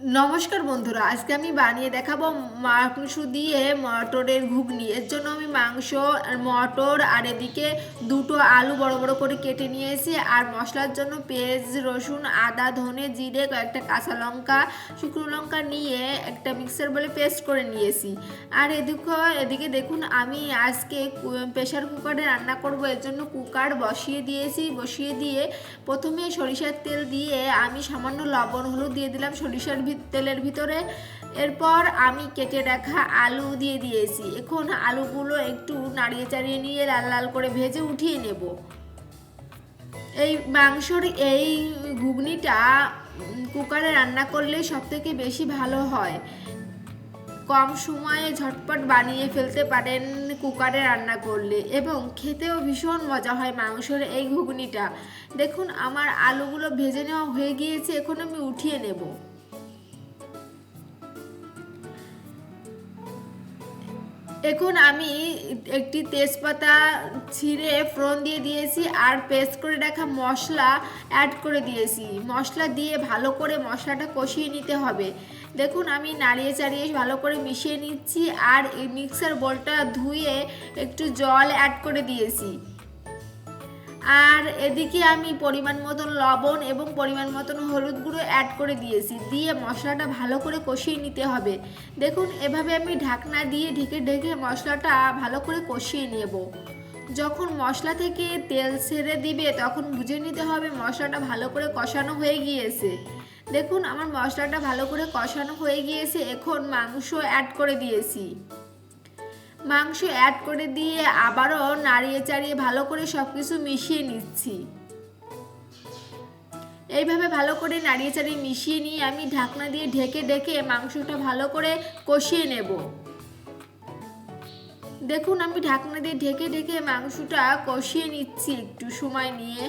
নমস্কার বন্ধুরা, আজকে আমি বানিয়ে দেখাবো মাংস দিয়ে মটরের ঘুগনি। এর জন্য আমি মাংস, মটর আর এদিকে দুটো আলু বড় বড় করে কেটে নিয়েছি। আর মশলার জন্য পেঁয়াজ, রসুন, আদা, ধনে জিরে, কয়েকটা কাঁচা লঙ্কা, শুকনো লঙ্কা নিয়ে একটা মিক্সার বলে পেস্ট করে নিয়েছি। আর এদিকে এদিকে দেখুন, আমি আজকে প্রেশার কুকারে রান্না করব। এর জন্য কুকার বসিয়ে দিয়েছি। বসিয়ে দিয়ে প্রথমে সরিষার তেল দিয়ে আমি সামান্য লবণ, হলুদ দিয়ে দিলাম। সরিষার তেলের ভিতরে। এরপর আমি কেটে রাখা আলু দিয়ে দিয়েছি। এখন আলুগুলো একটু নাড়িয়ে চাড়িয়ে নিয়ে লাল লাল করে ভেজে উঠিয়ে নেব। এই মাংসর এই ঘুগনিটা কুকারে রান্না করলে সব থেকে বেশি ভালো হয়। কম সময়ে ঝটপট বানিয়ে ফেলতে পারেন কুকারে রান্না করলে এবং খেতেও ভীষণ মজা হয় মাংসের এই ঘুগনিটা। দেখুন, আমার আলুগুলো ভেজে নেওয়া হয়ে গিয়েছে, এখন আমি উঠিয়ে নেব। এখন আমি একটি তেজপাতা ছিঁড়ে ফোড়ন দিয়ে দিয়েছি আর পেস্ট করে রাখা মশলা অ্যাড করে দিয়েছি। মশলা দিয়ে ভালো করে মশলাটা কষিয়ে নিতে হবে। দেখুন, আমি নাড়িয়ে চাড়িয়ে ভালো করে মিশিয়ে নিচ্ছি আর এই মিক্সার বোলটা ধুয়ে একটু জল অ্যাড করে দিয়েছি। আর এদিকে আমি পরিমাণ মতন লবণ এবং পরিমাণ মতন হলুদ গুঁড়ো অ্যাড করে দিয়েছি। দিয়ে মশলাটা ভালো করে কষিয়ে নিতে হবে। দেখুন, এভাবে আমি ঢাকনা দিয়ে ঢেকে ঢেকে মশলাটা ভালো করে কষিয়ে নেব। যখন মশলা থেকে তেল ছেড়ে দিবে, তখন বুঝে নিতে হবে মশলাটা ভালো করে কষানো হয়ে গিয়েছে। দেখুন, আমার মশলাটা ভালো করে কষানো হয়ে গিয়েছে। এখন মাংস অ্যাড করে দিয়েছি। মাংস অ্যাড করে দিয়ে আবারও নাড়িয়ে চাড়িয়ে ভালো করে সব কিছু মিশিয়ে নিচ্ছি। এইভাবে ভালো করে নাড়িয়ে চাড়িয়ে মিশিয়ে নিয়ে আমি ঢাকনা দিয়ে ঢেকে ঢেকে মাংসটা ভালো করে কষিয়ে নেব। দেখুন আমি ঢাকনা দিয়ে ঢেকে ঢেকে মাংসটা কষিয়ে নিচ্ছি একটু সময় নিয়ে।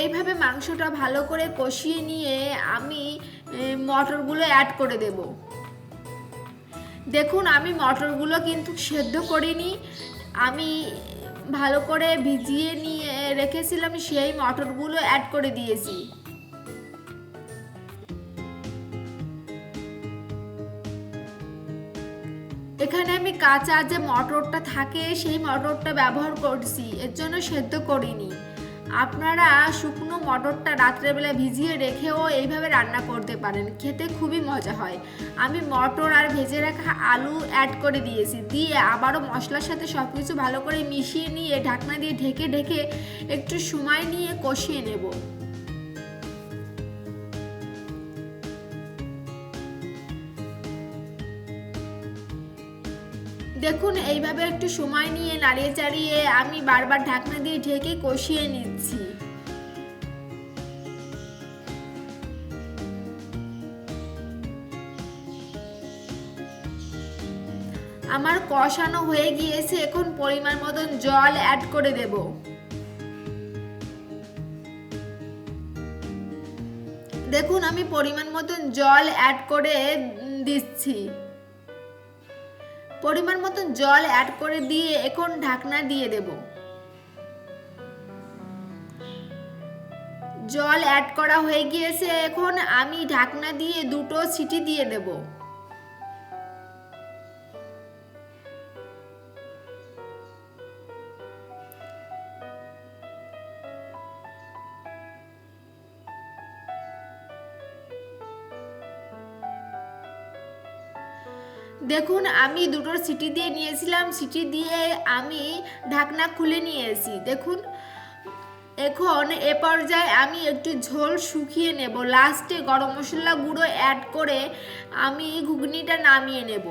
এইভাবে মাংসটা ভালো করে কষিয়ে নিয়ে আমি মটরগুলো অ্যাড করে দেব। দেখুন, আমি মটরগুলো কিন্তু সেদ্ধ করিনি। আমি ভালো করে ভিজিয়ে নিয়ে রেখেছিলাম, সেই মটরগুলো অ্যাড করে দিয়েছি। এখানে আমি কাঁচা যে মটরটা থাকে, সেই মটরটা ব্যবহার করছি, এর জন্য সেদ্ধ করিনি। আপনারা শুকনো মটরটা রাত্রেবেলা ভিজিয়ে রেখেও এইভাবে রান্না করতে পারেন। খেতে খুবই মজা হয়। আমি মটর আর ভেজে রাখা আলু অ্যাড করে দিয়েছি। দিয়ে আবারও মশলার সাথে সব কিছু ভালো করে মিশিয়ে নিয়ে ঢাকনা দিয়ে ঢেকে ঢেকে একটু সময় নিয়ে কষিয়ে নেব। দেখুন, এইভাবে একটু সময় নিয়ে, নাড়িয়ে চাড়িয়ে আমি বারবার ঢাকনা দিয়ে ঢেকে কষিয়ে নিচ্ছি। আমার কষানো হয়ে গিয়েছে, এখন পরিমাণ মতন জল অ্যাড করে দেব। দেখুন, আমি পরিমাণ মতন জল অ্যাড করে দিচ্ছি। পরিমাণ মতন জল অ্যাড করে দিয়ে এখন ঢাকনা দিয়ে দেব। জল অ্যাড করা হয়ে গিয়েছে, এখন আমি ঢাকনা দিয়ে দুটো সিটি দিয়ে দেব। দেখুন আমি দুটোর সিটি দিয়ে নিয়েছিলাম। সিটি দিয়ে আমি ঢাকনা খুলে নিয়েছি দেখুন এখন এ পর্যায়ে আমি একটু ঝোল শুকিয়ে নেব। লাস্টে গরম মশলা গুঁড়ো অ্যাড করে আমি ঘুগনিটা নামিয়ে নেব।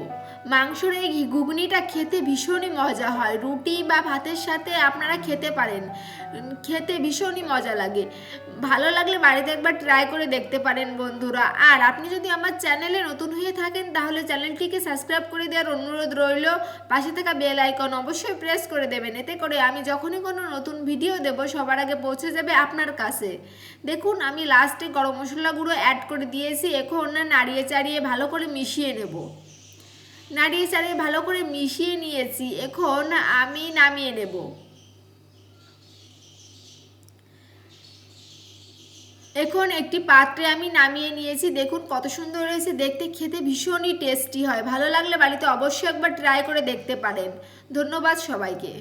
মাংসর এই ঘুগনিটা খেতে ভীষণই মজা হয়। রুটি বা ভাতের সাথে আপনারা খেতে পারেন। খেতে ভীষণই মজা লাগে। ভালো লাগলে বাড়িতে একবার ট্রাই করে দেখতে পারেন বন্ধুরা। আর আপনি যদি আমার চ্যানেলে নতুন হয়ে থাকেন, তাহলে চ্যানেলটিকে সাবস্ক্রাইব করে দেওয়ার অনুরোধ রইল। পাশে থাকা বেল আইকন অবশ্যই প্রেস করে দেবেন। এতে করে আমি যখনই কোনো নতুন ভিডিও দেব, সবার আগে পৌঁছে যাবে আপনার কাছে। দেখুন, আমি লাস্টে গরম মশলা গুঁড়ো অ্যাড করে দিয়েছি, এখন নাড়িয়ে চাড়িয়ে ভালো করে মিশিয়ে নেব। নাড়িয়ে চাড়িয়ে ভালো করে মিশিয়ে নিয়েছি, এখন আমি নামিয়ে নেব। এখন একটি পাত্রে আমি নামিয়ে নিয়েছি, দেখুন কত সুন্দর হয়েছে, দেখতে, খেতে ভীষণই টেস্টি হয়। ভালো লাগলে বাড়িতে অবশ্যই একবার ট্রাই করে দেখতে পারেন। ধন্যবাদ সবাইকে।